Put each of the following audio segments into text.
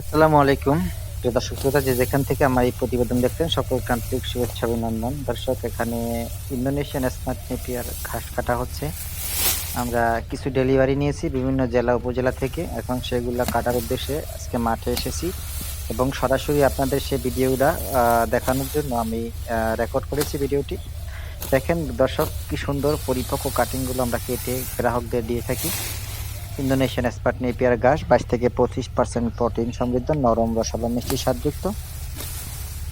আসসালামু আলাইকুম। প্রিয় দর্শক শ্রোতা, যে যেখান থেকে আমার এই প্রতিবেদন দেখতেন সকলকে আন্তরিক শুভেচ্ছা অভিনন্দন। দর্শক, এখানে ইন্দোনেশিয়ান স্মার্ট নেপিয়ার ঘাস কাটা হচ্ছে। আমরা কিছু ডেলিভারি নিয়েছি বিভিন্ন জেলা, উপজেলা থেকে। এখন সেগুলো কাটার উদ্দেশ্যে আজকে মাঠে এসেছি। এবং সরাসরি আপনাদের সেই ভিডিওটা দেখানোর জন্য আমি রেকর্ড করেছি ভিডিওটি। দেখেন দর্শক, কি সুন্দর পরিপক্ক কাটিংগুলো আমরা কেটে গ্রাহকদের দিয়ে থাকি। ইন্দোনেশিয়ান স্পার্ট নেপিয়ার ঘাস বাইশ থেকে পঁচিশ পার্সেন্ট প্রোটিন সমৃদ্ধ, নরম, রসালো, মিষ্টি স্বাদযুক্ত।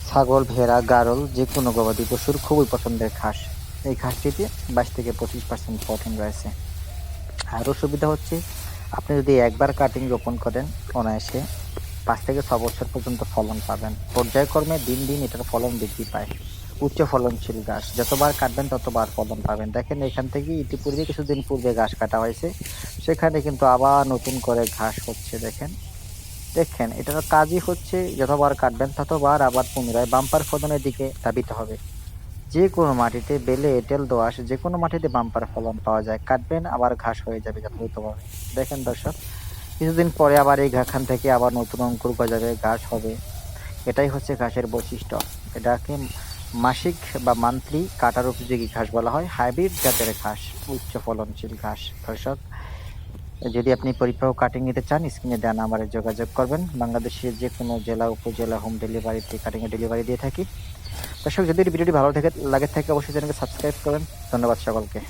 ছাগল, ভেড়া, গারল যে কোনো গবাদি পশুর খুবই পছন্দের ঘাস। এই ঘাসটিতে বাইশ থেকে পঁচিশ পার্সেন্ট প্রোটিন রয়েছে। আরও সুবিধা হচ্ছে, আপনি যদি একবার কাটিং রোপণ করেন, অনায়াসে পাঁচ থেকে ছ বছর পর্যন্ত ফলন পাবেন। পর্যায়ক্রমে দিন দিন এটার ফলন বৃদ্ধি পায়। উচ্চ ফলনশীল ঘাস, যতবার কাটবেন ততবার ফলন পাবেন। দেখেন এখান থেকে ইতিপূর্বে কিছুদিন পূর্বে ঘাস কাটা হয়েছে। সেখানে কিন্তু আবার নতুন করে ঘাস হচ্ছে, দেখেন। দেখেন এটার কাজই হচ্ছে, যতবার কাটবেন ততবার আবার পুনরায় বাম্পার ফলনের দিকে ধাবিত হবে। যে কোনো মাটিতে বেলে এঁটেল দোআঁশ, যে কোনো মাটিতে বাম্পার ফলন পাওয়া যায়, কাটবেন, আবার ঘাস হয়ে যাবে যথাযথভাবে। দেখেন দর্শক, কিছুদিন পরে আবার এই ঘাখান থেকে আবার নতুন অঙ্কুর গজাবে, ঘাস হবে। এটাই হচ্ছে ঘাসের বৈশিষ্ট্য। এটাকে মাসিক বা মান্থলি কাটার উপযোগী ঘাস বলা হয়, হাইব্রিড জাতের ঘাস, উচ্চ ফলনশীল ঘাস। দর্শক যদি আপনি পরিপক্ক কাটিং নিতে চান স্ক্রিনে দেওয়া নাম্বারে যোগাযোগ করবেন। বাংলাদেশের যে কোনো জেলা, উপজেলা হোম ডেলিভারিতে কাটিংয়ে ডেলিভারি দিয়ে থাকি। দর্শক, যদি ভিডিওটি ভালো থেকে, লাগে থাকে, অবশ্যই চ্যানেলকে সাবস্ক্রাইব করবেন। ধন্যবাদ সকলকে।